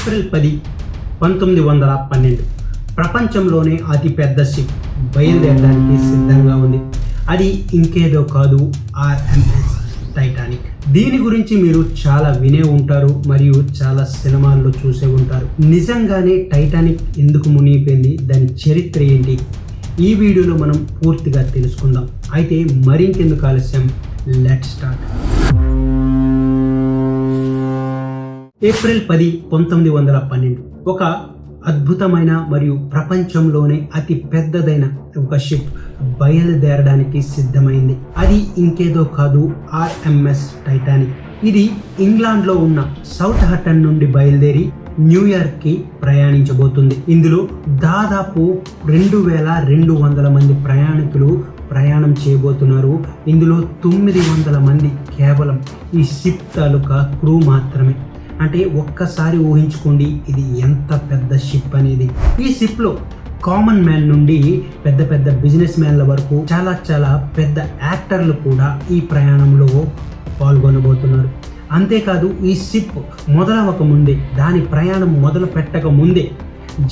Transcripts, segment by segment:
April పది పంతొమ్మిది వందల పన్నెండు. ప్రపంచంలోనే అతిపెద్ద షిప్. బయలుదేరడానికి సిద్ధంగా ఉంది. అది ఇంకేదో కాదు ఆర్ఎంఎస్ టైటానిక్. దీని గురించి మీరు చాలా వినే ఉంటారు మరియు చాలా సినిమాల్లో చూసే ఉంటారు. నిజంగానే టైటానిక్ ఎందుకు మునిగిపోయింది దాని చరిత్ర ఏంటి? ఈ వీడియోలో మనం పూర్తిగా తెలుసుకుందాం. అయితే మరింకెందుకు ఆలస్యం? Let start. ఏప్రిల్ పది పంతొమ్మిది వందల పన్నెండు. ఒక అద్భుతమైన మరియు ప్రపంచంలోనే అతి పెద్దదైన ఒక షిప్ బయలుదేరడానికి సిద్ధమైంది. అది ఇంకేదో కాదు ఆర్ఎంఎస్ టైటానిక్. ఇది ఇంగ్లాండ్లో ఉన్న సౌత్ హటన్ నుండి బయలుదేరి న్యూయార్క్కి ప్రయాణించబోతుంది. ఇందులో దాదాపు రెండు వేల రెండు వందల మంది ప్రయాణికులు ప్రయాణం చేయబోతున్నారు. ఇందులో తొమ్మిది వందల మంది కేవలం ఈ షిప్ తాలూకా క్రూ మాత్రమే. అంటే ఒక్కసారి ఊహించుకోండి ఇది ఎంత పెద్ద షిప్ అనేది. ఈ షిప్లో కామన్ మ్యాన్ నుండి పెద్ద పెద్ద బిజినెస్ మ్యాన్ల వరకు చాలా చాలా పెద్ద యాక్టర్లు కూడా ఈ ప్రయాణంలో పాల్గొనబోతున్నారు. అంతేకాదు ఈ షిప్ మొదలవక ముందే దాని ప్రయాణం మొదలు పెట్టక ముందే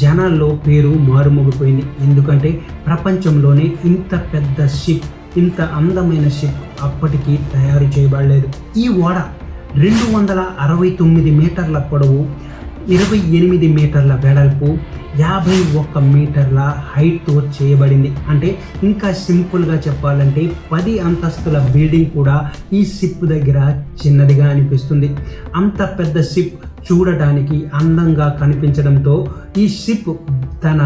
జనాల్లో పేరు మారుమోగిపోయింది. ఎందుకంటే ప్రపంచంలోనే ఇంత పెద్ద షిప్ ఇంత అందమైన షిప్ అప్పటికి తయారు చేయబడలేదు. ఈ ఓడ రెండు వందల అరవై తొమ్మిది మీటర్ల పొడవు ఇరవై ఎనిమిది మీటర్ల వెడల్పు యాభై ఒక్క మీటర్ల హైట్తో చేయబడింది. అంటే ఇంకా సింపుల్గా చెప్పాలంటే పది అంతస్తుల బిల్డింగ్ కూడా ఈ షిప్ దగ్గర చిన్నదిగా అనిపిస్తుంది. అంత పెద్ద షిప్ చూడటానికి అందంగా కనిపించడంతో ఈ షిప్ తన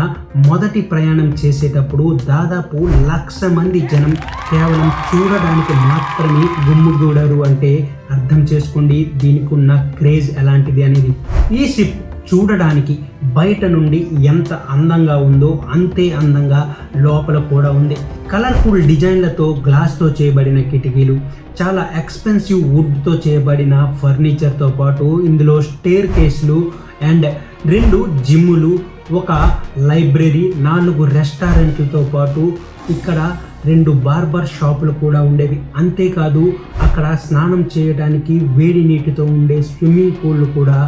మొదటి ప్రయాణం చేసేటప్పుడు దాదాపు లక్ష మంది జనం కేవలం చూడడానికి మాత్రమే గుమ్ముగూడారు అంటే అర్థం చేసుకోండి దీనికి ఉన్న క్రేజ్ ఎలాంటిది అనేది. ఈ షిప్ చూడడానికి బయట నుండి ఎంత అందంగా ఉందో అంతే అందంగా లోపల కూడా ఉంది. కలర్ఫుల్ డిజైన్లతో గ్లాస్తో చేయబడిన కిటికీలు చాలా ఎక్స్పెన్సివ్ వుడ్తో చేయబడిన ఫర్నిచర్తో పాటు ఇందులో స్టేర్ కేసులు అండ్ రెండు జిమ్ములు ఒక లైబ్రరీ నాలుగు రెస్టారెంట్లతో పాటు ఇక్కడ రెండు బార్బర్ షాపులు కూడా ఉండేవి. అంతేకాదు అక్కడ స్నానం చేయడానికి వేడి నీటితో ఉండే స్విమ్మింగ్ పూల్ కూడా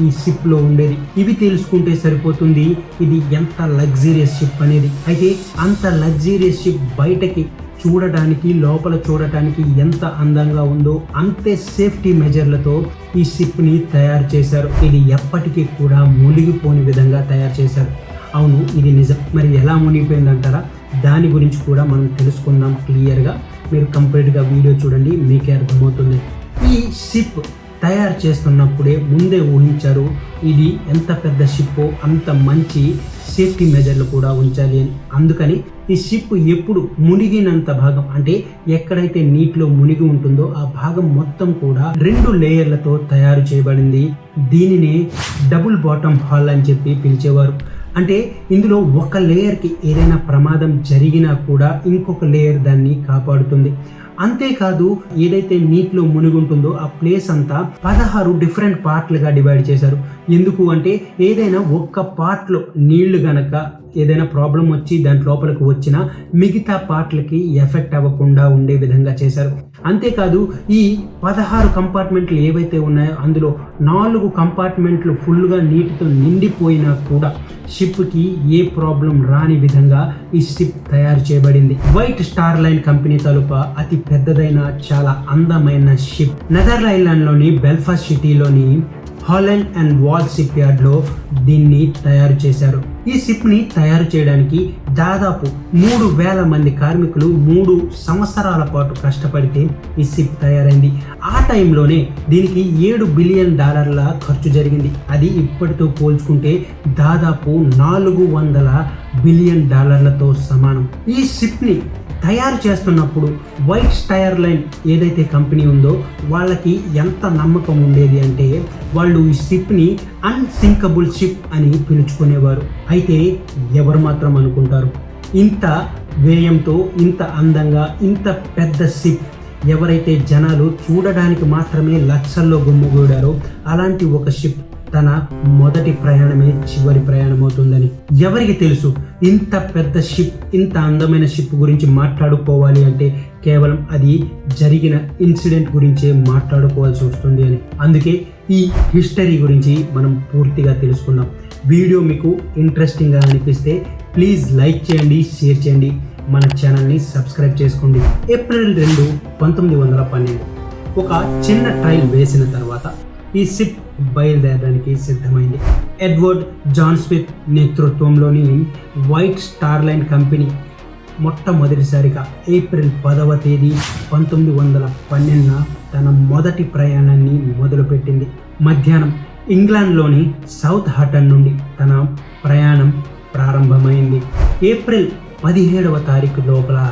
ఈ షిప్లో ఉండేది ఇవి తెలుసుకుంటే సరిపోతుంది ఇది ఎంత లగ్జీరియస్ షిప్ అనేది. అయితే అంత లగ్జీరియస్ షిప్ బయటకి చూడటానికి లోపల చూడటానికి ఎంత అందంగా ఉందో అంతే సేఫ్టీ మెజర్లతో ఈ షిప్ని తయారు చేశారు. ఇది ఎప్పటికీ కూడా మునిగిపోని విధంగా తయారు చేశారు. అవును ఇది నిజం. మరి ఎలా మునిగిపోయిందంటారా? దాని గురించి కూడా మనం తెలుసుకుందాం క్లియర్గా. మీరు కంప్లీట్గా వీడియో చూడండి మీకే అర్థమవుతుంది. ఈ షిప్ తయారు చేస్తున్నప్పుడే ముందే ఊహించారు ఇది ఎంత పెద్ద షిప్ అంత మంచి సేఫ్టీ మెజర్లు కూడా ఉంచాలి అని. అందుకని ఈ షిప్ ఎప్పుడు మునిగినంత భాగం అంటే ఎక్కడైతే నీటిలో మునిగి ఉంటుందో ఆ భాగం మొత్తం కూడా రెండు లేయర్లతో తయారు చేయబడింది. దీనినే డబుల్ బాటమ్ హాల్ అని చెప్పి పిలిచేవారు. అంటే ఇందులో ఒక లేయర్కి ఏదైనా ప్రమాదం జరిగినా కూడా ఇంకొక లేయర్ దాన్ని కాపాడుతుంది. అంతేకాదు ఏదైతే నీటిలో మునిగుంటుందో ఆ ప్లేస్ అంతా పదహారు డిఫరెంట్ పార్ట్లుగా డివైడ్ చేశారు. ఎందుకు అంటే ఏదైనా ఒక్క పార్ట్లో నీళ్ళు గనక ఏదైనా ప్రాబ్లం వచ్చి దాని లోపలికి వచ్చినా మిగతా పార్ట్లకి ఎఫెక్ట్ అవ్వకుండా ఉండే విధంగా చేశారు. అంతేకాదు ఈ పదహారు కంపార్ట్మెంట్లు ఏవైతే ఉన్నాయో అందులో నాలుగు కంపార్ట్మెంట్లు ఫుల్గా నీటితో నిండిపోయినా కూడా షిప్కి ఏ ప్రాబ్లం రాని విధంగా ఈ షిప్ తయారు చేయబడింది. వైట్ స్టార్ లైన్ కంపెనీ తలుప అతి పెద్దదైన చాలా అందమైన షిప్ నెదర్లాండ్లోని బెల్ఫాస్ట్ సిటీలోని హాలెండ్ అండ్ వాల్ షిప్ యార్డ్లో దీన్ని తయారు చేశారు. ఈ షిప్ని తయారు చేయడానికి దాదాపు మూడు వేల మంది కార్మికులు మూడు సంవత్సరాల పాటు కష్టపడితే ఈ షిప్ తయారైంది. ఆ టైంలోనే దీనికి ఏడు బిలియన్ డాలర్ల ఖర్చు జరిగింది. అది ఇప్పటితో పోల్చుకుంటే దాదాపు నాలుగు వందల బిలియన్ డాలర్లతో సమానం. ఈ షిప్ని తయారు చేస్తున్నప్పుడు వైట్ స్టైర్ లైన్ ఏదైతే కంపెనీ ఉందో వాళ్ళకి ఎంత నమ్మకం ఉండేది అంటే వాళ్ళు ఈ షిప్ని అన్సింకబుల్ షిప్ అని పిలుచుకునేవారు. అయితే ఎవరు మాత్రం అనుకుంటారు? ఇంత వ్యయంతో ఇంత అందంగా ఇంత పెద్ద షిప్ ఎవరైతే జనాలు చూడడానికి మాత్రమే లక్షల్లో గుమ్ముగూడారో అలాంటి ఒక షిప్ తన మొదటి ప్రయాణమే చివరి ప్రయాణం అవుతుందని ఎవరికి తెలుసు? ఇంత పెద్ద షిప్ ఇంత అందమైన షిప్ గురించి మాట్లాడుకోవాలి అంటే కేవలం అది జరిగిన ఇన్సిడెంట్ గురించే మాట్లాడుకోవాల్సి వస్తుంది అని. అందుకే ఈ హిస్టరీ గురించి మనం పూర్తిగా తెలుసుకుందాం. వీడియో మీకు ఇంట్రెస్టింగ్గా అనిపిస్తే ప్లీజ్ లైక్ చేయండి షేర్ చేయండి. మన ఛానల్ని సబ్స్క్రైబ్ చేసుకోండి. ఏప్రిల్ రెండు పంతొమ్మిది వందల పన్నెండు. ఒక చిన్న ట్రైల్ వేసిన తర్వాత ఈ షిప్ బయలుదేరడానికి సిద్ధమైంది. ఎడ్వర్డ్ జాన్ స్మిత్ నేతృత్వంలోని వైట్ స్టార్ లైన్ కంపెనీ మొట్టమొదటిసారిగా ఏప్రిల్ పదవ తేదీ పంతొమ్మిది వందల పన్నెండున తన మొదటి ప్రయాణాన్ని మొదలుపెట్టింది. మధ్యాహ్నం ఇంగ్లాండ్లోని సౌత్ హటన్ నుండి తన ప్రయాణం ప్రారంభమైంది. ఏప్రిల్ పదిహేడవ తారీఖు లోపల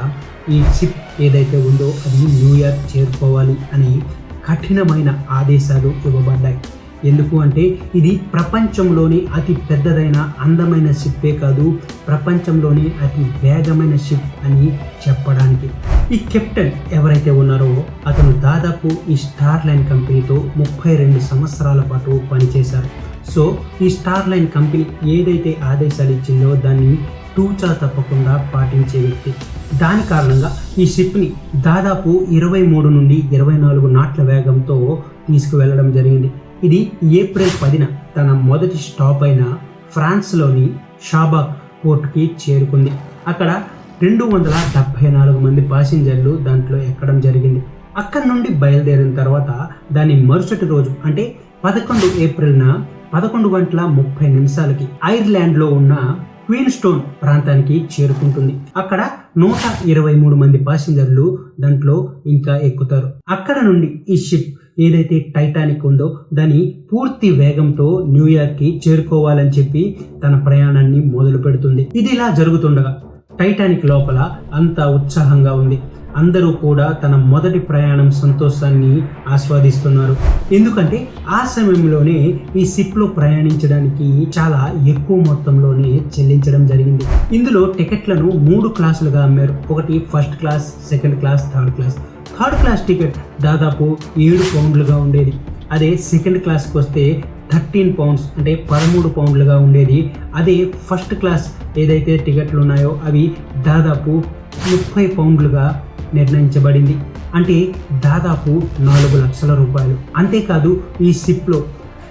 ఈ షిప్ ఏదైతే ఉందో అది న్యూయార్క్ చేరుకోవాలి అని కఠినమైన ఆదేశాలు ఇవ్వబడ్డాయి. ఎందుకు అంటే ఇది ప్రపంచంలోని అతి పెద్దదైన అందమైన షిప్పే కాదు. ప్రపంచంలోని అతి వేగమైన షిప్ అని చెప్పడానికి. ఈ కెప్టెన్ ఎవరైతే ఉన్నారో అతను దాదాపు ఈ స్టార్ లైన్ కంపెనీతో ముప్పై రెండు సంవత్సరాల పాటు పనిచేశారు. సో ఈ స్టార్ లైన్ కంపెనీ ఏదైతే ఆదేశాలు ఇచ్చిందో దాన్ని తూచా తప్పకుండా పాటించే వ్యక్తి. దాని కారణంగా ఈ షిప్ని దాదాపు ఇరవై మూడు నుండి ఇరవై నాలుగు నాట్ల వేగంతో తీసుకువెళ్ళడం జరిగింది. ఇది ఏప్రిల్ పదిన తన మొదటి స్టాప్ అయిన ఫ్రాన్స్లోని షాబా పోర్టుకి చేరుకుంది. అక్కడ రెండు వందల డెబ్భై నాలుగు మంది ప్యాసింజర్లు దాంట్లో ఎక్కడం జరిగింది. అక్కడి నుండి బయలుదేరిన తర్వాత దాని మరుసటి రోజు అంటే పదకొండు ఏప్రిల్న పదకొండు గంటల ముప్పై నిమిషాలకి ఐర్లాండ్లో ఉన్న క్వీన్ స్టోన్ ప్రాంతానికి చేరుకుంటుంది. అక్కడ నూట ఇరవై మూడు మంది ప్యాసింజర్లు దాంట్లో ఇంకా ఎక్కుతారు. అక్కడ నుండి ఈ షిప్ ఏదైతే టైటానిక్ ఉందో దాని పూర్తి వేగంతో న్యూయార్క్కి చేరుకోవాలని చెప్పి తన ప్రయాణాన్ని మొదలు పెడుతుంది. ఇది ఇలా జరుగుతుండగా టైటానిక్ లోపల అంత ఉత్సాహంగా ఉంది. అందరూ కూడా తన మొదటి ప్రయాణం సంతోషాన్ని ఆస్వాదిస్తున్నారు. ఎందుకంటే ఆ సమయంలోనే ఈ షిప్లో ప్రయాణించడానికి చాలా ఎక్కువ మొత్తంలోనే చెల్లించడం జరిగింది. ఇందులో టికెట్లను మూడు క్లాసులుగా అమ్మారు. ఒకటి first class second class third class. Third class ticket దాదాపు ఏడు పౌండ్లుగా ఉండేది. అదే సెకండ్ క్లాస్కి వస్తే థర్టీన్ పౌండ్స్ అంటే పదమూడు పౌండ్లుగా ఉండేది. అదే ఫస్ట్ క్లాస్ ఏదైతే టికెట్లు ఉన్నాయో అవి దాదాపు ముప్పై పౌండ్లుగా నిర్ణయించబడింది. అంటే దాదాపు నాలుగు లక్షల రూపాయలు. అంతేకాదు ఈ షిప్లో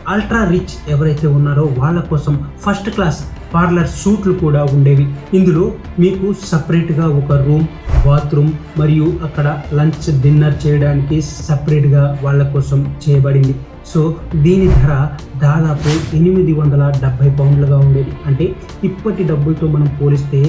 అల్ట్రా రిచ్ ఎవరైతే ఉన్నారో వాళ్ళ కోసం ఫస్ట్ క్లాస్ పార్లర్ సూట్లు కూడా ఉండేవి. ఇందులో మీకు సపరేట్గా ఒక రూమ్ బాత్రూమ్ మరియు అక్కడ లంచ్ డిన్నర్ చేయడానికి సపరేట్గా వాళ్ళ కోసం చేయబడింది. సో దీని ధర దాదాపు ఎనిమిది వందల డెబ్భై పౌండ్లుగా ఉండేది. అంటే ఇప్పటి డబ్బులతో మనం పోలిస్తే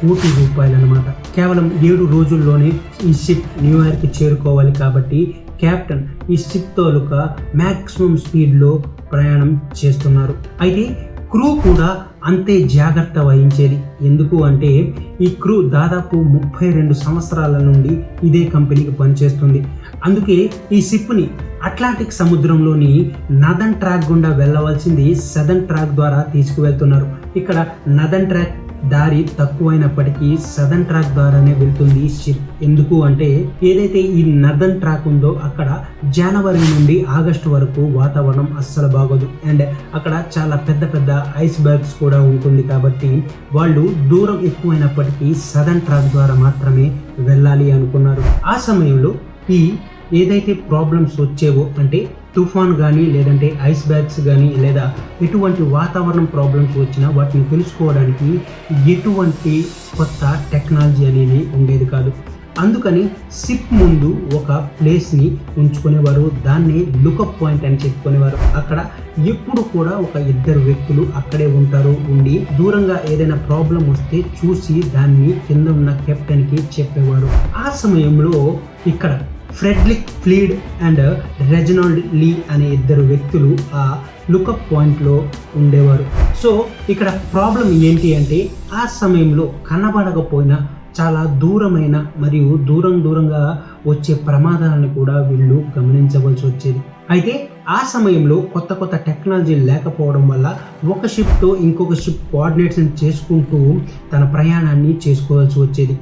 కోటి రూపాయలు అనమాట కేవలం ఏడు రోజుల్లోనే ఈ షిప్ న్యూయార్క్ చేరుకోవాలి కాబట్టి కెప్టెన్ ఈ షిప్ తోలుక మ్యాక్సిమం స్పీడ్లో ప్రయాణం చేస్తున్నారు. అయితే క్రూ కూడా అంతే జాగ్రత్త వహించేది. ఎందుకు అంటే ఈ క్రూ దాదాపు ముప్పై రెండు సంవత్సరాల నుండి ఇదే కంపెనీకి పనిచేస్తుంది. అందుకే ఈ షిప్ని అట్లాంటిక్ సముద్రంలోని నదన్ ట్రాక్ గుండా వెళ్ళవలసింది సదన్ ట్రాక్ ద్వారా తీసుకువెళ్తున్నారు. ఇక్కడ నదన్ ట్రాక్ దారి తక్కువైనప్పటికీ సదన్ ట్రాక్ ద్వారానే వెళ్తుంది షిప్ ఎందుకు అంటే ఏదైతే ఈ నదన్ ట్రాక్ ఉందో అక్కడ జనవరి నుండి ఆగస్టు వరకు వాతావరణం అస్సలు బాగోదు. అండ్ అక్కడ చాలా పెద్ద పెద్ద ఐస్ బర్గ్స్ కూడా ఉంటుంది కాబట్టి వాళ్ళు దూరం ఎక్కువైనప్పటికీ సదన్ ట్రాక్ ద్వారా మాత్రమే వెళ్ళాలి అనుకున్నారు. ఆ సమయంలో ఈ ఏదైతే ప్రాబ్లమ్స్ వచ్చేవో అంటే తుఫాన్ కానీ లేదంటే ఐస్ బ్యాగ్స్ కానీ లేదా ఎటువంటి వాతావరణం ప్రాబ్లమ్స్ వచ్చినా వాటిని తెలుసుకోవడానికి ఎటువంటి కొత్త టెక్నాలజీ అనేది ఉండేది కాదు. అందుకని సిప్ ముందు ఒక ప్లేస్ని ఉంచుకునేవారు దాన్ని లుకప్ పాయింట్ అని చెప్పుకునేవారు. అక్కడ ఎప్పుడు కూడా ఒక ఇద్దరు వ్యక్తులు అక్కడే ఉంటారు ఉండి దూరంగా ఏదైనా ప్రాబ్లం వస్తే చూసి దాన్ని కింద ఉన్న కెప్టెన్కి చెప్పేవారు. ఆ సమయంలో ఇక్కడ Frederick Fleet and Reginald Lee అనే ఇద్దరు వ్యక్తులు ఆ లుకప్ పాయింట్లో ఉండేవారు. సో ఇక్కడ ప్రాబ్లం ఏంటి అంటే ఆ సమయంలో కనబడకపోయినా చాలా దూరమైన మరియు దూరం దూరంగా వచ్చే ప్రమాదాలను కూడా వీళ్ళు గమనించవలసి వచ్చేది. అయితే ఆ సమయంలో కొత్త కొత్త టెక్నాలజీ లేకపోవడం వల్ల ఒక షిప్తో ఇంకొక షిప్ కోఆర్డినేట్స్ని చేసుకుంటూ తన ప్రయాణాన్ని చేసుకోవాల్సి వచ్చేది.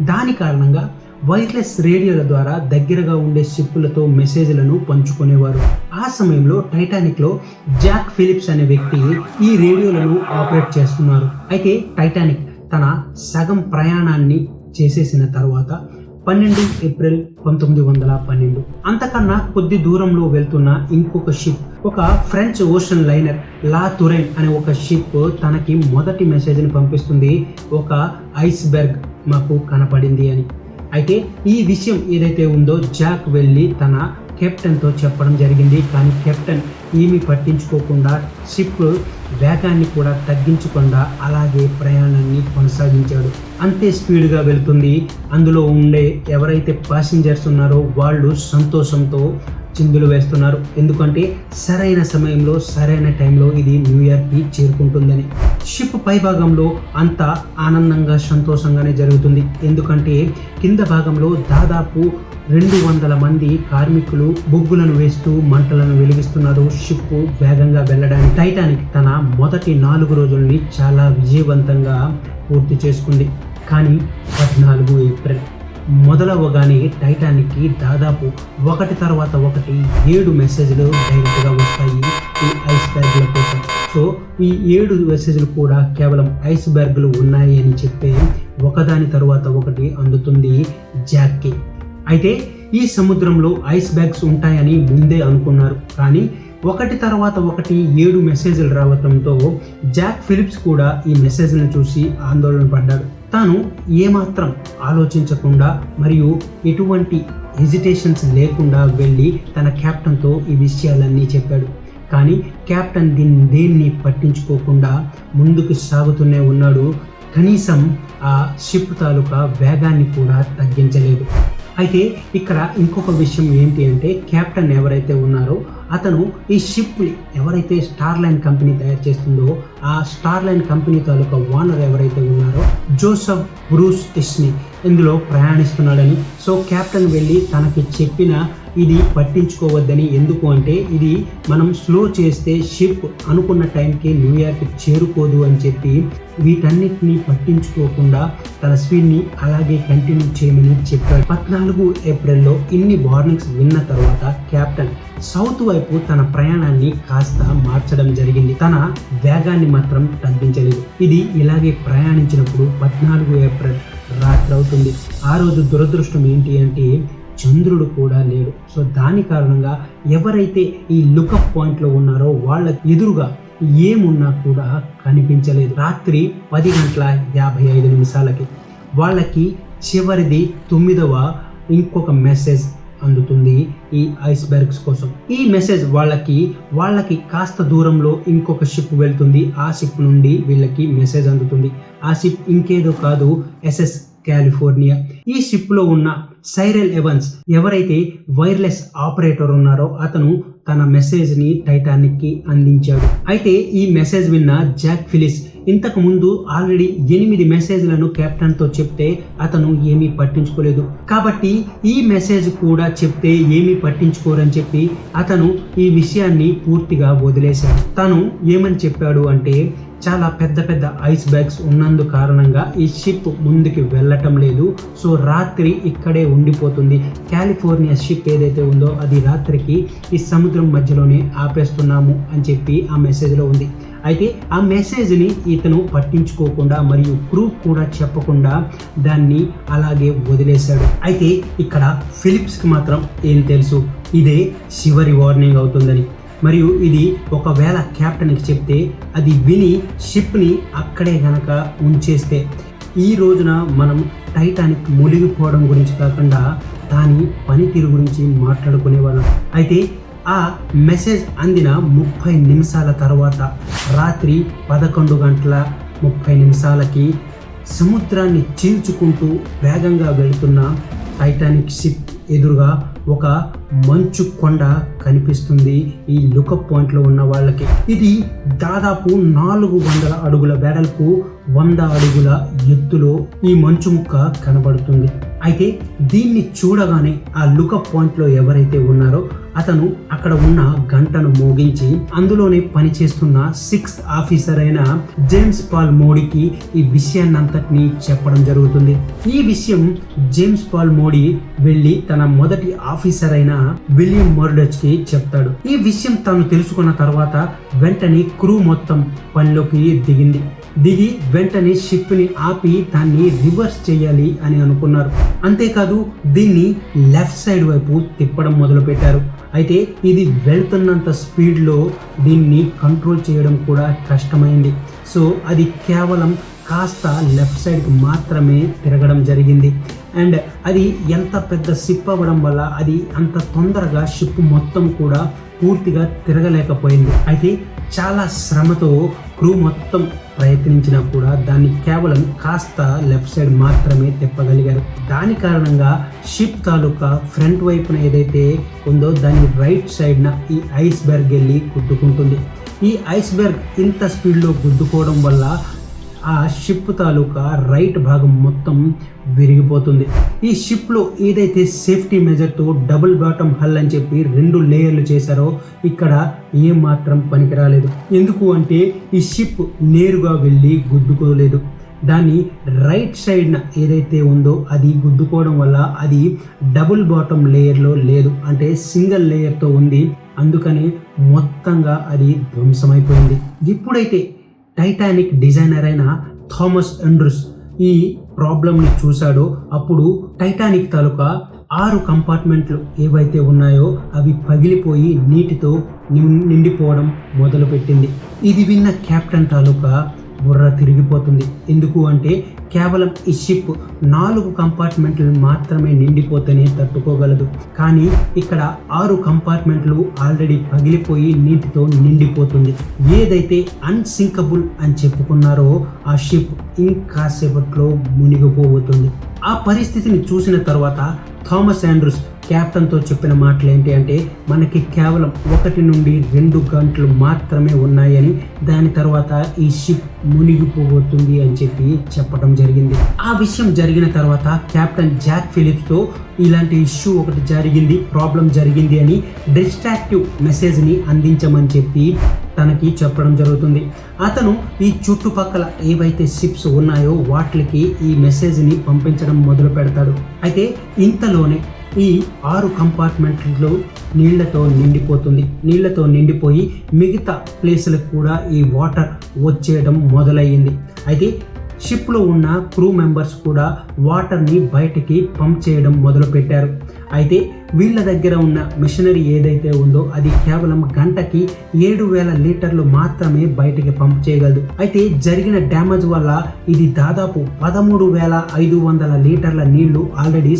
దాని కారణంగా వైర్లెస్ రేడియోల ద్వారా దగ్గరగా ఉండే షిప్పులతో మెసేజ్లను పంచుకునేవారు. ఆ సమయంలో టైటానిక్లో జాక్ ఫిలిప్స్ అనే వ్యక్తి ఈ రేడియోలను ఆపరేట్ చేస్తున్నారు. అయితే టైటానిక్ తన సగం ప్రయాణాన్ని చేసేసిన తర్వాత పన్నెండు ఏప్రిల్ పంతొమ్మిది వందల పన్నెండు. అంతకన్నా కొద్ది దూరంలో వెళ్తున్న ఇంకొక షిప్ ఒక French ocean liner La Touraine అనే ఒక షిప్ తనకి మొదటి మెసేజ్ని పంపిస్తుంది. ఒక ఐస్బెర్గ్ మాకు కనపడింది అని. అయితే ఈ విషయం ఏదైతే ఉందో జాక్ వెళ్ళి తన కెప్టెన్తో చెప్పడం జరిగింది. కానీ కెప్టెన్ ఏమి పట్టించుకోకుండా షిప్ వేగాన్ని కూడా తగ్గించకుండా అలాగే ప్రయాణాన్ని కొనసాగించాడు. అంతే స్పీడ్గా వెళ్తుంది. అందులో ఉండే ఎవరైతే ప్యాసింజర్స్ ఉన్నారో వాళ్ళు సంతోషంతో చిందులు వేస్తున్నారు. ఎందుకంటే సరైన సమయంలో సరైన టైంలో ఇది న్యూ ఇయర్కి చేరుకుంటుందని. షిప్ పై భాగంలో అంతా ఆనందంగా సంతోషంగానే జరుగుతుంది. ఎందుకంటే కింద భాగంలో దాదాపు రెండు వందల మంది కార్మికులు బొగ్గులను వేస్తూ మంటలను వెలిగిస్తున్నారు. షిప్ వేగంగా వెళ్ళడానికి టైటానిక్ తన మొదటి నాలుగు రోజుల్ని చాలా విజయవంతంగా పూర్తి చేసుకుంది. కానీ పద్నాలుగు ఏప్రిల్ మొదలవగానే టైటానిక్కి దాదాపు ఒకటి తర్వాత ఒకటి ఏడు మెసేజ్లు డైరెక్ట్గా వస్తాయి ఈ ఐస్ బ్యాగ్ల కోసం. సో ఈ ఏడు మెసేజ్లు కూడా కేవలం ఐస్ బ్యాగ్లు ఉన్నాయి అని చెప్పే ఒకదాని తర్వాత ఒకటి అందుతుంది జాక్కి. అయితే ఈ సముద్రంలో ఐస్ బ్యాగ్స్ ఉంటాయని ముందే అనుకున్నారు. కానీ ఒకటి తర్వాత ఒకటి ఏడు మెసేజ్లు రావడంతో జాక్ ఫిలిప్స్ కూడా ఈ మెసేజ్లను చూసి ఆందోళన పడ్డాడు. తాను ఏమాత్రం ఆలోచించకుండా మరియు ఎటువంటి హెజిటేషన్స్ లేకుండా వెళ్ళి తన కెప్టెన్తో ఈ విషయాలన్నీ చెప్పాడు. కానీ క్యాప్టెన్ దీన్ని దేన్ని పట్టించుకోకుండా ముందుకు సాగుతూనే ఉన్నాడు. కనీసం ఆ షిప్ తాలూకా వేగాన్ని కూడా తగ్గించలేదు. అయితే ఇక్కడ ఇంకొక విషయం ఏంటి అంటే క్యాప్టెన్ ఎవరైతే ఉన్నారో అతను ఈ షిప్ని ఎవరైతే స్టార్ లైన్ కంపెనీ తయారు చేస్తుందో ఆ స్టార్ లైన్ కంపెనీ తాలూకా ఓనర్ ఎవరైతే ఉన్నారో జోసఫ్ బ్రూస్ ఇస్ని ఇందులో ప్రయాణిస్తున్నాడని. సో కెప్టెన్ వెళ్ళి తనకి చెప్పిన ఇది పట్టించుకోవద్దని. ఎందుకు అంటే ఇది మనం స్లో చేస్తే షిప్ అనుకున్న టైంకి న్యూయార్క్ చేరుకోదు అని చెప్పి వీటన్నిటిని పట్టించుకోకుండా తన స్పీడ్ని అలాగే కంటిన్యూ చేయమని చెప్పాడు. పద్నాలుగు ఏప్రిల్లో ఇన్ని వార్నింగ్స్ విన్న తర్వాత కెప్టెన్ సౌత్ వైపు తన ప్రయాణాన్ని కాస్త మార్చడం జరిగింది. తన వేగాన్ని మాత్రం తగ్గించలేదు. ఇది ఇలాగే ప్రయాణించినప్పుడు పద్నాలుగు ఏప్రిల్ రాత్రి అవుతుంది ఆ రోజు దురదృష్టం ఏంటి అంటే చంద్రుడు కూడా లేడు. సో దాని కారణంగా ఎవరైతే ఈ లుకప్ పాయింట్లో ఉన్నారో వాళ్ళ ఎదురుగా ఏమున్నా కూడా కనిపించలేదు. రాత్రి పది గంటల యాభై ఐదు నిమిషాలకి వాళ్ళకి చివరిది తొమ్మిదవ ఇంకొక మెసేజ్ అందుతుంది. ఈ ఐస్ బెర్గ్స్ కోసం. ఈ మెసేజ్ వాళ్ళకి వాళ్ళకి కాస్త దూరంలో ఇంకొక షిప్ వెళ్తుంది. ఆ షిప్ నుండి వీళ్ళకి మెసేజ్ అందుతుంది. ఆ షిప్ ఇంకేదో కాదు ఎస్ఎస్ కాలిఫోర్నియా. ఈ షిప్లో ఉన్న సైరల్ ఎవన్స్ ఎవరైతే వైర్లెస్ ఆపరేటర్ ఉన్నారో అతను తన మెసేజ్ని టైటానిక్కి అందించాడు. అయితే ఈ మెసేజ్ విన్న జాక్ ఫిలిస్ ఇంతకు ముందు ఆల్రెడీ ఎనిమిది మెసేజ్లను కెప్టెన్తో చెప్తే అతను ఏమీ పట్టించుకోలేదు. కాబట్టి ఈ మెసేజ్ కూడా చెప్తే ఏమీ పట్టించుకోరని చెప్పి అతను ఈ విషయాన్ని పూర్తిగా వదిలేశాడు. తను ఏమని చెప్పాడు అంటే చాలా పెద్ద పెద్ద ఐస్ బ్యాగ్స్ ఉన్నందు కారణంగా ఈ షిప్ ముందుకు వెళ్ళటం లేదు. సో రాత్రి ఇక్కడే ఉండిపోతుంది. కాలిఫోర్నియా షిప్ ఏదైతే ఉందో అది రాత్రికి ఈ సముద్రం మధ్యలోనే ఆపేస్తున్నాము అని చెప్పి ఆ మెసేజ్లో ఉంది. అయితే ఆ మెసేజ్ని ఇతను పట్టించుకోకుండా మరియు ప్రూఫ్ కూడా చెప్పకుండా దాన్ని అలాగే వదిలేశాడు. అయితే ఇక్కడ ఫిలిప్స్కి మాత్రం ఏం తెలుసు? ఇదే చివరి వార్నింగ్ అవుతుందని. మరియు ఇది ఒకవేళ క్యాప్టెన్కి చెప్తే అది విని షిప్ని అక్కడే గనక ఉంచేస్తే. ఈ రోజున మనం టైటానిక్ మునిగిపోవడం గురించి కాకుండా దాని పనితీరు గురించి మాట్లాడుకునే వాళ్ళం అయితే ఆ మెసేజ్ అందిన ముప్పై నిమిషాల తర్వాత రాత్రి పదకొండు గంటల ముప్పై నిమిషాలకి సముద్రాన్ని చీల్చుకుంటూ వేగంగా వెళుతున్న టైటానిక్ షిప్ ఎదురుగా ఒక మంచు కొండ కనిపిస్తుంది ఈ లుకప్ పాయింట్లో ఉన్న వాళ్ళకి. ఇది దాదాపు నాలుగు వందల అడుగుల వెడల్పు వంద అడుగుల ఎత్తులో ఈ మంచు ముక్క కనబడుతుంది. అయితే దీన్ని చూడగానే ఆ లుకప్ పాయింట్లో ఎవరైతే ఉన్నారో అతను అక్కడ ఉన్న గంటను మోగించి అందులోనే పనిచేస్తున్న సిక్స్త్ ఆఫీసర్ అయిన జేమ్స్ పాల్ మోడీకి ఈ విషయాన్నంతటినీ చెప్పడం జరుగుతుంది. ఈ విషయం జేమ్స్ పాల్ మోడీ వెళ్ళి తన మొదటి ఆఫీసర్ అయిన విలియం మర్డచ్కి చెప్తాడు. ఈ విషయం తాను తెలుసుకున్న తర్వాత వెంటనే క్రూ మొత్తం పనిలోకి దిగింది. దిగి వెంటనే షిప్ని ఆపి దాన్ని రివర్స్ చేయాలి అని అనుకున్నారు. అంతేకాదు దీన్ని లెఫ్ట్ సైడ్ వైపు తిప్పడం మొదలు పెట్టారు అయితే ఇది వెళ్తున్నంత స్పీడ్లో దీన్ని కంట్రోల్ చేయడం కూడా కష్టమైంది. సో అది కేవలం కాస్త లెఫ్ట్ సైడ్కి మాత్రమే తిరగడం జరిగింది. అండ్ అది ఎంత పెద్ద షిప్ అవ్వడం వల్ల అది అంత తొందరగా షిప్ మొత్తం కూడా పూర్తిగా తిరగలేకపోయింది. అయితే చాలా శ్రమతో క్రూ మొత్తం ప్రయత్నించినా కూడా దాన్ని కేవలం కాస్త లెఫ్ట్ సైడ్ మాత్రమే తిప్పగలిగారు. దాని కారణంగా షిప్ తాలూకా ఫ్రంట్ వైపున ఏదైతే ఉందో దాని రైట్ సైడ్న ఈ ఐస్బెర్గ్ వెళ్ళి గుద్దుకుంటుంది ఈ ఐస్బెర్గ్ ఇంత స్పీడ్లో గుద్దుకోవడం వల్ల ఆ షిప్ తాలూకా రైట్ భాగం మొత్తం విరిగిపోతుంది. ఈ షిప్లో ఏదైతే సేఫ్టీ మెజర్తో డబుల్ బాటమ్ హల్ అని చెప్పి రెండు లేయర్లు చేశారో ఇక్కడ ఏమాత్రం మాత్రం పనికిరాలేదు. ఎందుకు అంటే ఈ షిప్ నేరుగా వెళ్ళి గుద్దుకోలేదు. దాని రైట్ సైడ్న ఏదైతే ఉందో అది గుద్దుకోవడం వల్ల అది డబుల్ బాటమ్ లేయర్లో లేదు. అంటే సింగిల్ లేయర్తో ఉంది. అందుకని మొత్తంగా అది ధ్వంసమైపోయింది. ఇప్పుడైతే టైటానిక్ డిజైనర్ అయిన థామస్ ఎండ్రూస్ ఈ ప్రాబ్లమ్ని చూశాడో అప్పుడు టైటానిక్ తాలూకా ఆరు కంపార్ట్మెంట్లు ఏవైతే ఉన్నాయో అవి పగిలిపోయి నీటితో నిండిపోవడం మొదలుపెట్టింది. ఇది విన్న కెప్టెన్ తాలూకా బుర్ర తిరిగిపోతుంది. ఎందుకు అంటే కేవలం ఈ షిప్ నాలుగు కంపార్ట్మెంట్లు మాత్రమే నిండిపోతేనే తట్టుకోగలదు. కానీ ఇక్కడ ఆరు కంపార్ట్మెంట్లు ఆల్రెడీ పగిలిపోయి నీటితో నిండిపోతుంది. ఏదైతే అన్సింకబుల్ అని చెప్పుకున్నారో ఆ షిప్ ఇంకాసేపట్లో మునిగిపోబోతుంది. ఆ పరిస్థితిని చూసిన తర్వాత థామస్ ఆండ్రూస్ క్యాప్టెన్తో చెప్పిన మాటలు ఏంటి అంటే మనకి కేవలం ఒకటి నుండి రెండు గంటలు మాత్రమే ఉన్నాయని దాని తర్వాత ఈ షిప్ మునిగిపోబోతుంది అని చెప్పి చెప్పడం జరిగింది. ఆ విషయం జరిగిన తర్వాత కెప్టెన్ జాక్ ఫిలిప్స్తో ఇలాంటి ఇష్యూ ఒకటి జరిగింది ప్రాబ్లం జరిగింది అని డిస్ట్రాక్టివ్ మెసేజ్ని అందించమని చెప్పి తనకి చెప్పడం జరుగుతుంది. అతను ఈ చుట్టుపక్కల ఏవైతే షిప్స్ ఉన్నాయో వాటికి ఈ మెసేజ్ని పంపించడం మొదలు పెడతాడు అయితే ఇంతలోనే ఈ ఆరు కంపార్ట్మెంట్లో నీళ్ళతో నిండిపోతుంది. నీళ్ళతో నిండిపోయి మిగతా ప్లేసులకు కూడా ఈ వాటర్ వచ్చేయడం మొదలయ్యింది. అయితే షిప్లో ఉన్న క్రూ మెంబర్స్ కూడా వాటర్ని బయటికి పంప్ చేయడం మొదలుపెట్టారు. అయితే వీళ్ళ దగ్గర ఉన్న మిషనరీ ఏదైతే ఉందో అది కేవలం గంటకి ఏడు వేల లీటర్లు మాత్రమే బయటికి పంప్ చేయగలదు. అయితే జరిగిన డ్యామేజ్ వల్ల ఇది దాదాపు పదమూడు వేల ఐదు వందల లీటర్ల నీళ్ళు ఆల్రెడీ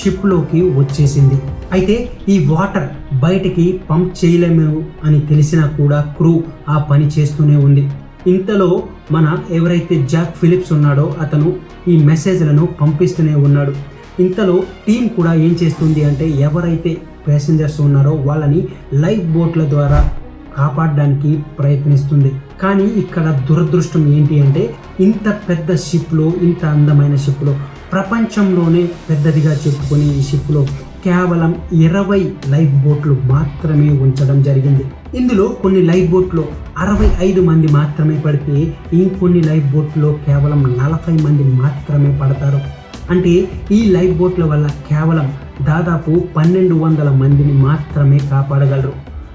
షిప్లోకి వచ్చేసింది. అయితే ఈ వాటర్ బయటికి పంప్ చేయలేము అని తెలిసినా కూడా క్రూ ఆ పని చేస్తూనే ఉంది. ఇంతలో మన ఎవరైతే జాక్ ఫిలిప్స్ ఉన్నాడో అతను ఈ మెసేజ్లను పంపిస్తూనే ఉన్నాడు. ఇంతలో టీం కూడా ఏం చేస్తుంది అంటే ఎవరైతే ప్యాసింజర్స్ ఉన్నారో వాళ్ళని లైఫ్ బోట్ల ద్వారా కాపాడడానికి ప్రయత్నిస్తుంది. కానీ ఇక్కడ దురదృష్టం ఏంటి అంటే ఇంత పెద్ద షిప్లో ఇంత అందమైన షిప్లో ప్రపంచంలోనే పెద్దదిగా చెప్పుకునే ఈ షిప్లో కేవలం ఇరవై లైఫ్ బోట్లు మాత్రమే ఉంచడం జరిగింది. ఇందులో కొన్ని లైఫ్ బోట్లో అరవై ఐదు మంది మాత్రమే పడితే ఇంకొన్ని లైఫ్ బోట్లో కేవలం నలభై మంది మాత్రమే పడతారు. అంటే ఈ లైఫ్ బోట్ల వల్ల కేవలం దాదాపు పన్నెండు వందల మందిని మాత్రమే కాపాడగలరు.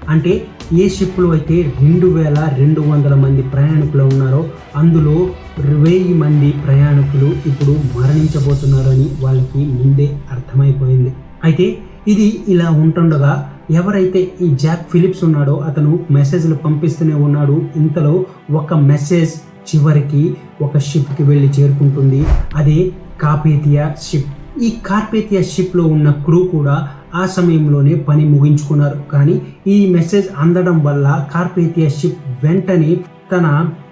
అంటే ఏ షిప్లో అయితే రెండు వేల రెండు వందల మంది ప్రయాణికులు ఉన్నారో అందులో వెయ్యి మంది ప్రయాణికులు ఇప్పుడు మరణించబోతున్నారని వాళ్ళకి ముందే అర్థమైపోయింది. అయితే ఇది ఇలా ఉంటుండగా ఎవరైతే ఈ జాక్ ఫిలిప్స్ ఉన్నాడో అతను మెసేజ్లు పంపిస్తూనే ఉన్నాడు. ఇంతలో ఒక మెసేజ్ చివరికి ఒక షిప్కి వెళ్ళి చేరుకుంటుంది. అదే కార్పేతియా షిప్. ఈ కార్పేతియా షిప్లో ఉన్న క్రూ కూడా ఆ సమయంలోనే పని ముగించుకున్నారు. కానీ ఈ మెసేజ్ అందడం వల్ల కార్పేతియా షిప్ వెంటనే తన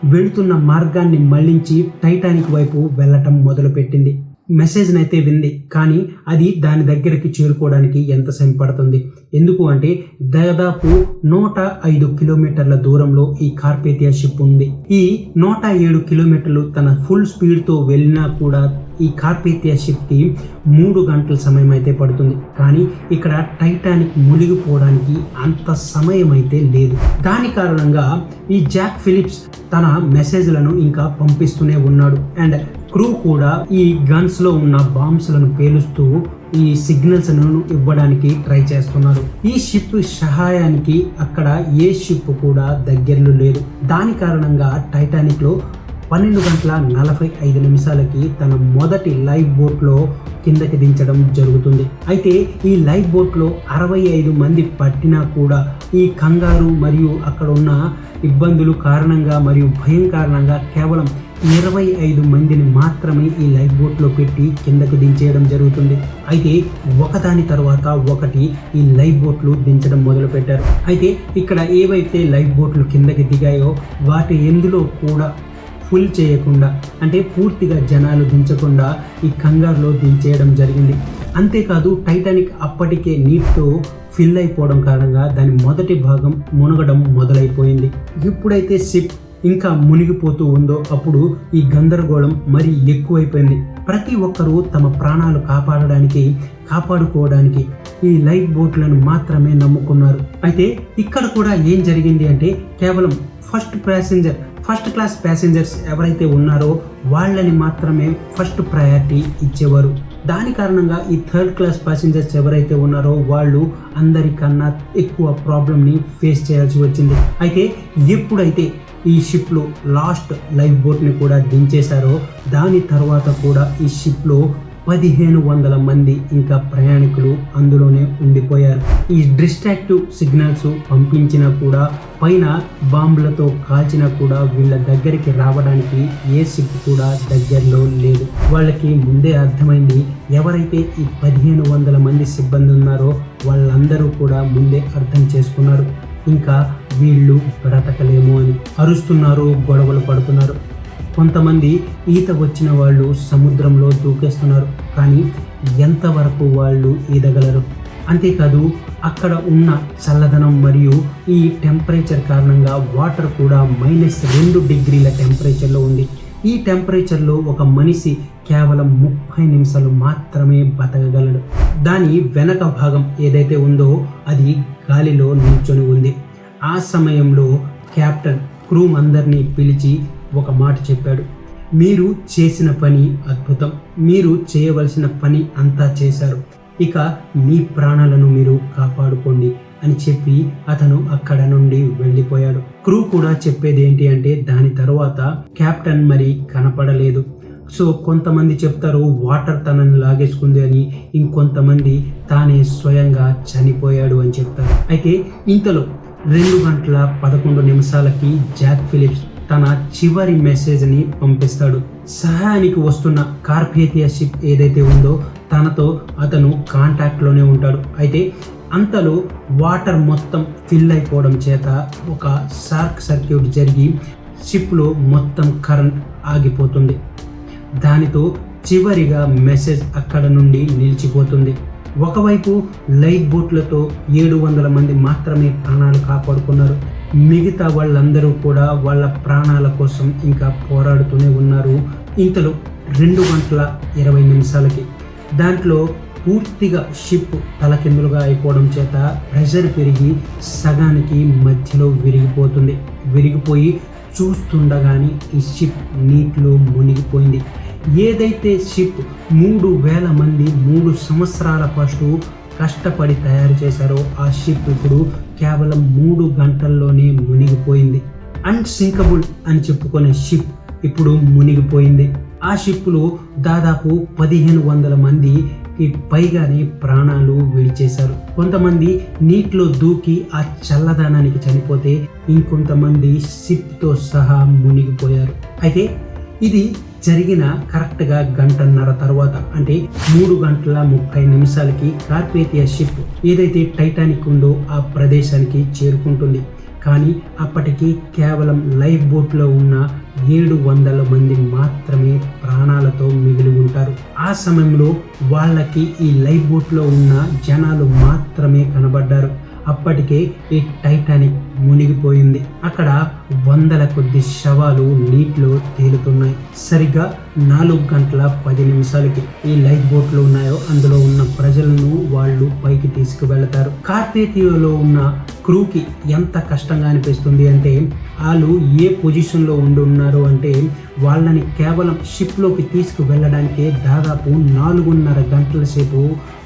వెళుతున్న మార్గాన్ని మళ్ళించి టైటానిక్ వైపు వెళ్ళటం మొదలుపెట్టింది. మెసేజ్ని అయితే వింది కానీ అది దాని దగ్గరికి చేరుకోవడానికి ఎంత సమయం పడుతుంది? ఎందుకు అంటే దాదాపు నూట ఐదు కిలోమీటర్ల దూరంలో ఈ కార్పేతియా షిప్ ఉంది. ఈ నూట ఏడు కిలోమీటర్లు తన ఫుల్ స్పీడ్తో వెళ్ళినా కూడా ఈ కార్పేతియా షిప్కి మూడు గంటల సమయం అయితే పడుతుంది. కానీ ఇక్కడ టైటానిక్ మునిగిపోవడానికి అంత సమయం అయితే లేదు. దాని కారణంగా ఈ జాక్ ఫిలిప్స్ తన మెసేజ్లను ఇంకా పంపిస్తూనే ఉన్నాడు. అండ్ క్రూ కూడా ఈ గన్స్లో ఉన్న బాంబ్స్లను పేలుస్తూ ఈ సిగ్నల్స్ ఇవ్వడానికి ట్రై చేస్తున్నారు. ఈ షిప్ సహాయానికి అక్కడ ఏ షిప్ కూడా దగ్గరలో లేదు. దాని కారణంగా టైటానిక్లో పన్నెండు గంటల నలభై ఐదు నిమిషాలకి తన మొదటి లైవ్ బోట్లో కిందకి దించడం జరుగుతుంది. అయితే ఈ లైవ్ బోట్లో అరవై ఐదు మంది పట్టినా కూడా ఈ కంగారు మరియు అక్కడ ఉన్న ఇబ్బందులు కారణంగా మరియు భయం కారణంగా కేవలం ఇరవై ఐదు మందిని మాత్రమే ఈ లైఫ్ బోట్లో పెట్టి కిందకు దించేయడం జరుగుతుంది. అయితే ఒకదాని తర్వాత ఒకటి ఈ లైఫ్ బోట్లు దించడం మొదలుపెట్టారు. అయితే ఇక్కడ ఏవైతే లైఫ్ బోట్లు కిందకి దిగాయో వాటి ఎందులో కూడా ఫుల్ చేయకుండా అంటే పూర్తిగా జనాలు దించకుండా ఈ కంగారులో దించేయడం జరిగింది. అంతేకాదు టైటానిక్ అప్పటికే నీటితో ఫిల్ అయిపోవడం కారణంగా దాని మొదటి భాగం మునగడం మొదలైపోయింది. ఎప్పుడైతే షిప్ ఇంకా మునిగిపోతూ ఉందో అప్పుడు ఈ గందరగోళం మరీ ఎక్కువైపోయింది. ప్రతి ఒక్కరూ తమ ప్రాణాలు కాపాడడానికి కాపాడుకోవడానికి ఈ లైఫ్ బోట్లను మాత్రమే నమ్ముకున్నారు. అయితే ఇక్కడ కూడా ఏం జరిగింది అంటే కేవలం first passenger first class passengers ఎవరైతే ఉన్నారో వాళ్ళని మాత్రమే ఫస్ట్ ప్రయారిటీ ఇచ్చేవారు. దాని కారణంగా ఈ థర్డ్ క్లాస్ ప్యాసింజర్స్ ఎవరైతే ఉన్నారో వాళ్ళు అందరికన్నా ఎక్కువ ప్రాబ్లమ్ని ఫేస్ చేయాల్సి వచ్చింది. అయితే ఎప్పుడైతే ఈ షిప్లో లాస్ట్ లైఫ్ బోట్ని కూడా దించేశారో దాని తర్వాత కూడా ఈ షిప్లో పదిహేను వందల మంది ఇంకా ప్రయాణికులు అందులోనే ఉండిపోయారు. ఈ డిస్ట్రాక్టివ్ సిగ్నల్స్ పంపించినా కూడా పైన బాంబులతో కాల్చినా కూడా వీళ్ళ దగ్గరికి రావడానికి ఏ సిగ్ కూడా దగ్గరలో లేదు. వాళ్ళకి ముందే అర్థమైంది ఎవరైతే ఈ పదిహేను వందల మంది సిబ్బంది ఉన్నారో వాళ్ళందరూ కూడా ముందే అర్థం చేసుకున్నారు. ఇంకా వీళ్ళు బ్రతకలేము అని అరుస్తున్నారు గొడవలు పడుతున్నారు. కొంతమంది ఈత వచ్చిన వాళ్ళు సముద్రంలో దూకేస్తున్నారు కానీ ఎంతవరకు వాళ్ళు ఈదగలరు? అంతేకాదు అక్కడ ఉన్న చల్లదనం మరియు ఈ టెంపరేచర్ కారణంగా వాటర్ కూడా మైనస్ రెండు డిగ్రీల టెంపరేచర్లో ఉంది. ఈ టెంపరేచర్లో ఒక మనిషి కేవలం ముప్పై నిమిషాలు మాత్రమే బతకగలడు. దాని వెనక భాగం ఏదైతే ఉందో అది గాలిలో నిల్చొని ఉంది. ఆ సమయంలో కెప్టెన్ క్రూ అందరినీ పిలిచి ఒక మాట చెప్పాడు. మీరు చేసిన పని అద్భుతం. మీరు చేయవలసిన పని అంతా చేశారు. ఇక మీ ప్రాణాలను మీరు కాపాడుకోండి అని చెప్పి అతను అక్కడ నుండి వెళ్ళిపోయాడు. క్రూ కూడా చెప్పేది ఏంటి అంటే దాని తర్వాత కెప్టెన్ మరి కనపడలేదు. సో కొంతమంది చెప్తారు వాటర్ తనని లాగేసుకుంది అని ఇంకొంతమంది తానే స్వయంగా చనిపోయాడు అని చెప్తారు. అయితే ఇంతలో రెండు గంటల పదకొండు నిమిషాలకి జాక్ ఫిలిప్స్ తన చివరి మెసేజ్ని పంపిస్తాడు. సహాయానికి వస్తున్న కార్పేతియా షిప్ ఏదైతే ఉందో తనతో అతను కాంటాక్ట్లోనే ఉంటాడు. అయితే అంతలో వాటర్ మొత్తం ఫిల్ అయిపోవడం చేత ఒక షార్క్ సర్క్యూట్ జరిగి షిప్లో మొత్తం కరెంట్ ఆగిపోతుంది. దానితో చివరిగా మెసేజ్ అక్కడ నుండి నిలిచిపోతుంది. ఒకవైపు లైఫ్ బోట్లతో ఏడు వందల మంది మాత్రమే ప్రాణాలు కాపాడుకున్నారు. మిగతా వాళ్ళందరూ కూడా వాళ్ళ ప్రాణాల కోసం ఇంకా పోరాడుతూనే ఉన్నారు. ఇంతలో రెండు గంటల ఇరవై నిమిషాలకి దాంట్లో పూర్తిగా షిప్ తలకిందులుగా అయిపోవడం చేత ప్రెషర్ పెరిగి సగానికి మధ్యలో విరిగిపోతుంది. విరిగిపోయి చూస్తుండగానే ఈ షిప్ నీటిలో మునిగిపోయింది. ఏదైతే షిప్ మూడు వేల మంది మూడు సంవత్సరాల పాటు కష్టపడి తయారు చేశారో ఆ షిప్ ఇప్పుడు కేవలం మూడు గంటల్లోనే మునిగిపోయింది. అన్సింకబుల్ అని చెప్పుకునే షిప్ ఇప్పుడు మునిగిపోయింది. ఆ షిప్లో దాదాపు పదిహేను వందల మంది పైగానే ప్రాణాలు విడిచేశారు. కొంతమంది నీటిలో దూకి ఆ చల్లదనానికి చనిపోతే ఇంకొంతమంది షిప్తో సహా మునిగిపోయారు. అయితే ఇది జరిగిన కరెక్ట్గా గంటన్నర తర్వాత అంటే మూడు గంటల ముప్పై నిమిషాలకి కార్పేతియా షిప్ ఏదైతే టైటానిక్ ఉందో ఆ ప్రదేశానికి చేరుకుంటుంది. కానీ అప్పటికి కేవలం లైఫ్ బోట్లో ఉన్న ఏడు వందల మంది మాత్రమే ప్రాణాలతో మిగిలి ఉంటారు. ఆ సమయంలో వాళ్ళకి ఈ లైఫ్ బోట్లో ఉన్న జనాలు మాత్రమే కనబడ్డారు. అప్పటికే ఈ టైటానిక్ మునిగిపోయింది. అక్కడ వందల కొద్ది శవాలు నీటిలో తేలుతున్నాయి. సరిగ్గా నాలుగు గంటల పది నిమిషాలకి ఈ లైఫ్ బోట్లు ఉన్నాయో అందులో ఉన్న ప్రజలను వాళ్ళు పైకి తీసుకువెళతారు. కార్పేటియోలో ఉన్న క్రూకి ఎంత కష్టంగా అనిపిస్తుంది అంటే వాళ్ళు ఏ పొజిషన్లో ఉండి ఉన్నారు అంటే వాళ్ళని కేవలం షిప్లోకి తీసుకువెళ్ళడానికి దాదాపు నాలుగున్నర గంటల సేపు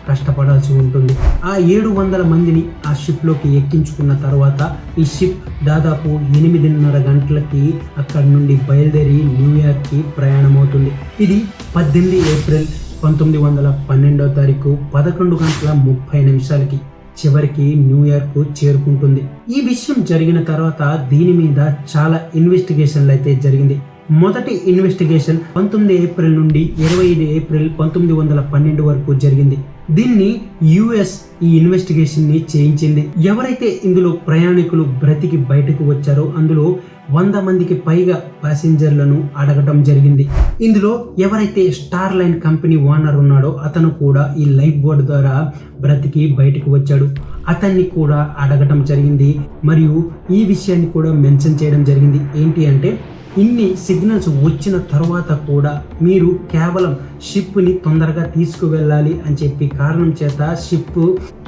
కష్టపడాల్సి ఉంటుంది. ఆ ఏడు వందల మందిని ఆ షిప్లోకి ఎక్కించుకున్న తర్వాత ఈ షిప్ దాదాపు ఎనిమిదిన్నర గంటలకి అక్కడి నుండి బయలుదేరి న్యూయార్క్కి ప్రయాణం అవుతుంది ఇది పద్దెనిమిది ఏప్రిల్ పంతొమ్మిది వందల పన్నెండవ తారీఖు పదకొండు గంటల ముప్పై నిమిషాలకి చివరికి న్యూయార్క్ చేరుకుంటుంది. ఈ విషయం జరిగిన తర్వాత దీని మీద చాలా ఇన్వెస్టిగేషన్లు అయితే జరిగింది. మొదటి ఇన్వెస్టిగేషన్ పంతొమ్మిది ఏప్రిల్ నుండి ఇరవై ఐదు ఏప్రిల్ పంతొమ్మిది వందల పన్నెండు వరకు జరిగింది. దీన్ని యుఎస్ ఈ ఇన్వెస్టిగేషన్ని చేయించింది. ఎవరైతే ఇందులో ప్రయాణికులు బ్రతికి బయటకు వచ్చారో అందులో వంద మందికి పైగా ప్యాసింజర్లను అడగటం జరిగింది. ఇందులో ఎవరైతే స్టార్ లైన్ కంపెనీ ఓనర్ ఉన్నాడో అతను కూడా ఈ లైఫ్ బోర్డ్ ద్వారా బ్రతికి బయటకు వచ్చాడు. అతన్ని కూడా అడగటం జరిగింది. మరియు ఈ విషయాన్ని కూడా మెన్షన్ చేయడం జరిగింది. ఏంటి అంటే ఇన్ని సిగ్నల్స్ వచ్చిన తర్వాత కూడా మీరు కేవలం షిప్ని తొందరగా తీసుకువెళ్ళాలి అని చెప్పి కారణం చేత షిప్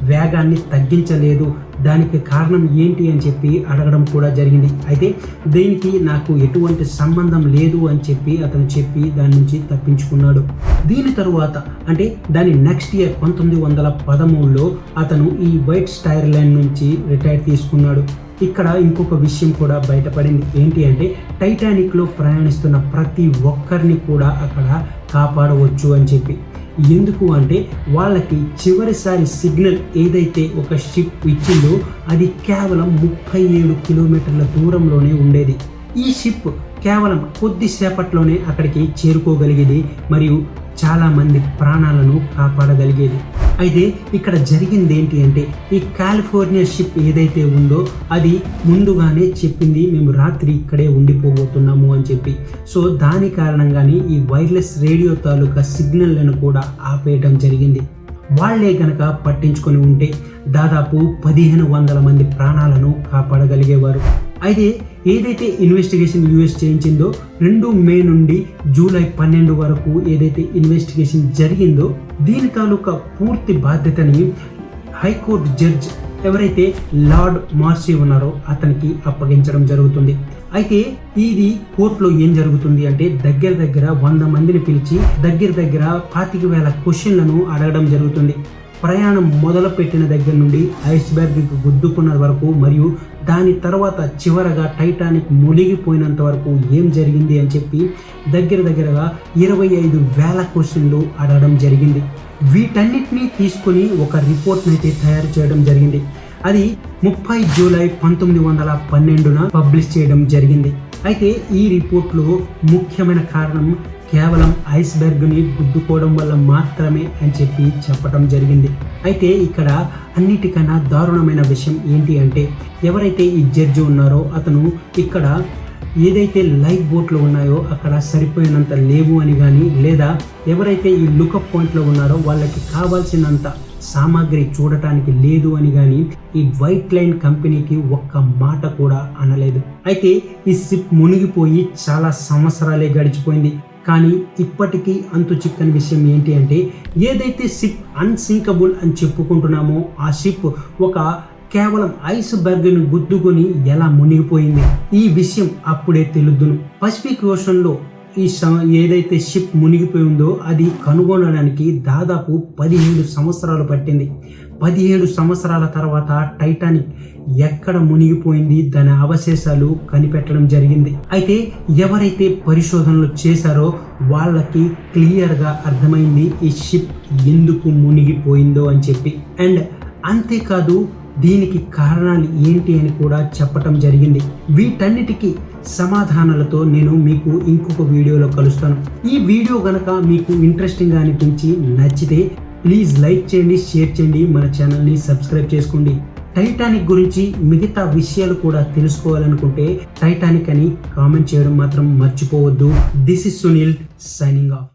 వేగాన్ని తగ్గించలేదు. దానికి కారణం ఏంటి అని చెప్పి అడగడం కూడా జరిగింది. అయితే దీనికి నాకు ఎటువంటి సంబంధం లేదు అని చెప్పి అతను చెప్పి దాని నుంచి తప్పించుకున్నాడు. దీని తరువాత అంటే దాని నెక్స్ట్ ఇయర్ పంతొమ్మిది వందల పదమూడులో అతను ఈ వైట్ స్టైర్ లైన్ నుంచి రిటైర్ తీసుకున్నాడు. ఇక్కడ ఇంకొక విషయం కూడా బయటపడింది. ఏంటి అంటే టైటానిక్లో ప్రయాణిస్తున్న ప్రతి ఒక్కరిని కూడా అక్కడ కాపాడవచ్చు అని చెప్పి. ఎందుకు అంటే వాళ్ళకి చివరిసారి సిగ్నల్ ఏదైతే ఒక షిప్ ఇచ్చిందో అది కేవలం ముప్పై ఏడు కిలోమీటర్ల దూరంలోనే ఉండేది. ఈ షిప్ కేవలం కొద్దిసేపట్లోనే అక్కడికి చేరుకోగలిగేది మరియు చాలామంది ప్రాణాలను కాపాడగలిగేది. అయితే ఇక్కడ జరిగింది ఏంటి అంటే ఈ కాలిఫోర్నియా షిప్ ఏదైతే ఉందో అది ముందుగానే చెప్పింది మేము రాత్రి ఇక్కడే ఉండిపోబోతున్నాము అని చెప్పి. సో దాని కారణంగానే ఈ వైర్లెస్ రేడియో తాలూకా సిగ్నల్లను కూడా ఆపేయడం జరిగింది. వాళ్ళే గనక పట్టించుకొని ఉంటే దాదాపు పదిహేను వందల మంది ప్రాణాలను కాపాడగలిగేవారు. అయితే ఏదైతే ఇన్వెస్టిగేషన్ యూఎస్ చేయించిందో రెండు మే నుండి జూలై పన్నెండు వరకు ఏదైతే ఇన్వెస్టిగేషన్ జరిగిందో దీని తాలూకా పూర్తి బాధ్యతని హైకోర్టు జడ్జ్ ఎవరైతే లార్డ్ మార్సీ ఉన్నారో అతనికి అప్పగించడం జరుగుతుంది. అయితే ఇది కోర్టులో ఏం జరుగుతుంది అంటే దగ్గర దగ్గర వంద మందిని పిలిచి దగ్గర దగ్గర పాతిక వేల క్వశ్చన్లను అడగడం జరుగుతుంది. ప్రయాణం మొదలుపెట్టిన దగ్గర నుండి ఐస్బర్గ్కి గుద్దుకున్న వరకు మరియు దాని తర్వాత చివరగా టైటానిక్ మునిగిపోయినంత వరకు ఏం జరిగింది అని చెప్పి దగ్గర దగ్గరగా ఇరవై ఐదు వేల క్వశ్చన్లు అడగడం జరిగింది. వీటన్నిటినీ తీసుకుని ఒక రిపోర్ట్ని అయితే తయారు చేయడం జరిగింది. అది ముప్పై జూలై పంతొమ్మిది వందల పన్నెండున పబ్లిష్ చేయడం జరిగింది. అయితే ఈ రిపోర్ట్లో ముఖ్యమైన కారణం కేవలం ఐస్బెర్గ్ని గుద్దుకోవడం వల్ల మాత్రమే అని చెప్పి చెప్పడం జరిగింది. అయితే ఇక్కడ అన్నిటికన్నా దారుణమైన విషయం ఏంటి అంటే ఎవరైతే ఈ జడ్జి ఉన్నారో అతను ఇక్కడ ఏదైతే లైఫ్ బోట్లు ఉన్నాయో అక్కడ సరిపోయినంత లేవు అని కానీ లేదా ఎవరైతే ఈ లుకప్ పాయింట్లో ఉన్నారో వాళ్ళకి కావాల్సినంత సామాగ్రి చూడటానికి లేదు అని కానీ ఈ వైట్ లైన్ కంపెనీకి ఒక్క మాట కూడా అనలేదు. అయితే ఈ షిప్ మునిగిపోయి చాలా సంవత్సరాలే గడిచిపోయింది. కానీ ఇప్పటికీ అంతు చిక్కని విషయం ఏంటి అంటే ఏదైతే షిప్ అన్సింకబుల్ అని చెప్పుకుంటున్నామో ఆ షిప్ ఒక కేవలం ఐస్ బర్గ్ను గుద్దుకొని ఎలా మునిగిపోయింది? ఈ విషయం అప్పుడే తెలుద్దును. పసిఫిక్ ఓషన్లో ఈ ఏదైతే షిప్ మునిగిపోయిందో అది కనుగొనడానికి దాదాపు పదిహేడు సంవత్సరాలు పట్టింది. పదిహేడు సంవత్సరాల తర్వాత టైటానిక్ ఎక్కడ మునిగిపోయింది? దాని అవశేషాలు కనిపెట్టడం జరిగింది. అయితే ఎవరైతే పరిశోధనలు చేశారో వాళ్ళకి క్లియర్గా అర్థమైంది ఈ షిప్ ఎందుకు మునిగిపోయిందో అని చెప్పి. అండ్ అంతేకాదు దీనికి కారణాలు ఏంటి అని కూడా చెప్పటం జరిగింది. వీటన్నిటికీ సమాధానాలతో నేను మీకు ఇంకొక వీడియోలో కలుస్తాను. ఈ వీడియో గనక మీకు ఇంట్రెస్టింగ్గా అనిపించి నచ్చితే ప్లీజ్ లైక్ చేయండి షేర్ చేయండి. మన ఛానల్ని సబ్స్క్రైబ్ చేసుకోండి. టైటానిక్ గురించి మిగతా విషయాలు కూడా తెలుసుకోవాలనుకుంటే టైటానిక్ అని కామెంట్ చేయడం మాత్రం మర్చిపోవద్దు. This is Sunil signing off